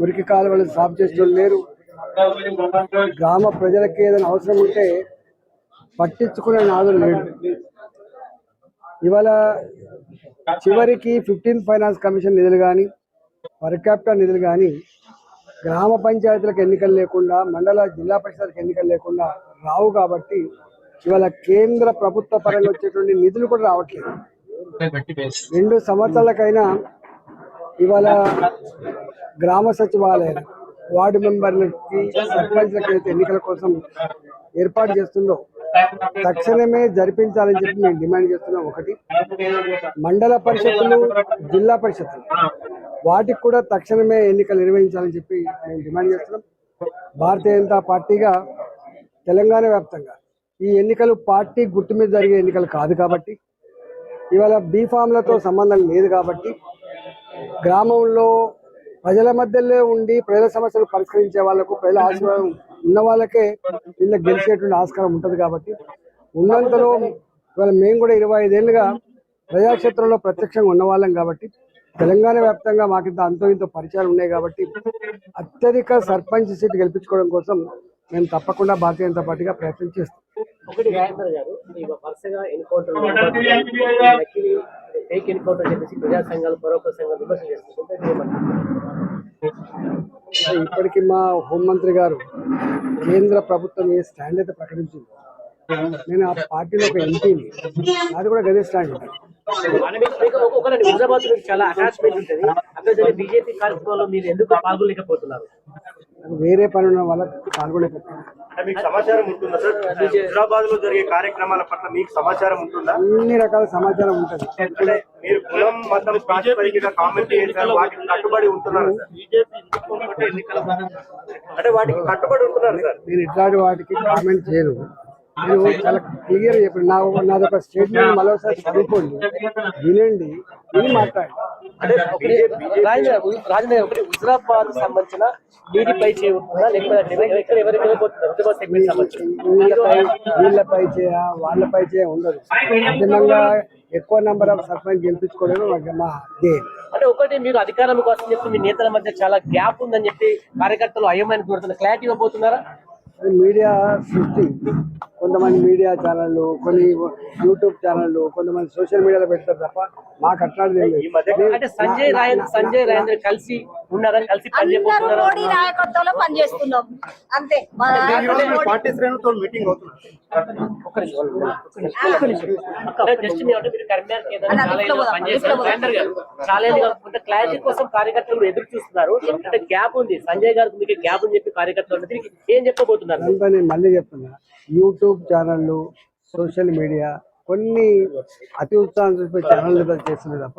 మురికి కాలువలు సాఫ్ చేసేవాళ్ళు లేరు. గ్రామ ప్రజలకి ఏదైనా అవసరం ఉంటే పట్టించుకునే నాదులు లేడు. ఇవాళ చివరికి ఫిఫ్టీన్ ఫైనాన్స్ కమిషన్ నిధులు కానీ పర్ క్యాపిటల్ నిధులు కానీ గ్రామ పంచాయతీలకు ఎన్నికలు లేకుండా మండల జిల్లా పరిషత్లకు ఎన్నికలు లేకుండా రావు కాబట్టి ఇవాళ కేంద్ర ప్రభుత్వ పరంగా వచ్చేటువంటి నిధులు కూడా రావట్లేదు. రెండు సంవత్సరాలకైనా ఇవాళ గ్రామ సచివాలయం వార్డు మెంబర్లకి సర్పంచ్లకి అయితే ఎన్నికల కోసం ఏర్పాటు చేస్తుందో తక్షణమే జరిపించాలని చెప్పి మేము డిమాండ్ చేస్తున్నాం. ఒకటి మండల పరిషత్తులు జిల్లా పరిషత్తులు వాటికి కూడా తక్షణమే ఎన్నికలు నిర్వహించాలని చెప్పి మేము డిమాండ్ చేస్తున్నాం. భారతీయ జనతా పార్టీగా తెలంగాణ వ్యాప్తంగా ఈ ఎన్నికలు పార్టీ గుర్తు మీద జరిగే ఎన్నికలు కాదు కాబట్టి ఇవాళ బీఫామ్లతో సంబంధం లేదు కాబట్టి గ్రామంలో ప్రజల మధ్యలో ఉండి ప్రజల సమస్యలు పరిష్కరించే వాళ్ళకు ప్రజల ఆశీర్వాదం ఉన్న వాళ్ళకే వీళ్ళ గెలిచేటువంటి ఆస్కారం ఉంటుంది కాబట్టి ఉన్నంతలో ఇవాళ మేము కూడా ఇరవై ఐదేళ్ళుగా ప్రజాక్షేత్రంలో ప్రత్యక్షంగా ఉన్న వాళ్ళం కాబట్టి తెలంగాణ వ్యాప్తంగా మాకింత అంతో ఇంతో పరిచయాలు ఉన్నాయి కాబట్టి అత్యధిక సర్పంచ్ సీట్ గెలిపించుకోవడం కోసం మేము తప్పకుండా భారతీయ జనతా పార్టీగా ప్రయత్నం చేస్తాం. ఒకటి రాజేంద్ర గారు వరుసగా ఎన్కౌంటర్ ఫేక్ ఎన్కౌంటర్ చెప్పేసి ప్రజా సంఘాలు పరోక్ష సంఘాలు ఇప్పటికీ మా హోంమంత్రి గారు కేంద్ర ప్రభుత్వం ఏ స్టాండ్ అయితే ప్రకటించింది నేను ఆ పార్టీలో ఒక ఎంపీని అది కూడా గదే స్టాండ్. హైదరాబాద్ చాలా అటాచ్మెంట్ ఉంటుంది. అక్కడ జరిగే బీజేపీ కార్యక్రమంలో మీరు ఎందుకు పాల్గొనలేకపోతున్నారు? నాకు వేరే పని ఉన్న అంటే మీకు సమాచారం ఉంటుందా సార్? హైదరాబాద్లో జరిగే కార్యక్రమాల పట్ల మీకు సమాచారం ఉంటుందా? అన్ని రకాల సమాచారం ఉంటుంది. మీరు కులం మతం కామెంట్ చేశారు వాటికి కట్టుబడి ఉంటున్నారు సార్. అంటే వాటికి కట్టుబడి ఉంటున్నారు సార్. నేను ఇట్లాంటి వాటికి కామెంట్ చేయను నేను చాలా క్లియర్ చెప్పాను నా నాది ఒక స్టేట్మెంట్ మరోసారి చదువుకోండి. వినండి. విని మాట్లాడండి. అంటే రాజేంద్ర ఒకటి హుజరాబాద్ సంబంధించిన నీటిపై చేరుతుందా లేకపోతే వీళ్ళపై చేయ వాళ్ళపై చేయ ఉండదు. అంతిమంగా ఎక్కువ నెంబర్ ఆఫ్ సర్పంచ్ గెలిపించుకోవడం మా- మా ధ్యేయం. అంటే ఒకటి మీరు అధికారం కోసం చెప్పి మీ నేతల మధ్య చాలా గ్యాప్ ఉందని చెప్పి కార్యకర్తలు అయ్యమని కోరుతున్నారు క్లారిటీ ఇవ్వబోతున్నారా? మీడియా సృష్టి. కొంతమంది మీడియా ఛానళ్ళు కొన్ని యూట్యూబ్ ఛానళ్ళు కొంతమంది సోషల్ మీడియాలో పెడతారు తప్ప మాకు అట్లాంటిది సంజయ్ రాయ్ సంజయ్ రాజేంద్ర కలిసి ఉన్నారా కలిసి మోడీ నాయకత్వంలో పనిచేస్తున్నాం అంతే. పార్టీ శ్రేణులతో మీటింగ్ అవుతున్నారు. జస్ట్ మీరు కరీంనగర్ గారు కొంత క్లారిటీ కోసం కార్యకర్తలు ఎదురు చూస్తున్నారు. అంటే గ్యాప్ ఉంది. సంజయ్ గారికి మీకు గ్యాప్ ఉంది చెప్పి కార్యకర్తలు. దీనికి ఏం చెప్పబోతున్నారు? మళ్ళీ చెప్తున్నా. యూట్యూబ్ ఛానళ్ళు సోషల్ మీడియా కొన్ని అతి ఉత్సాహం చూపే ఛానళ్ళు చేస్తుంది తప్ప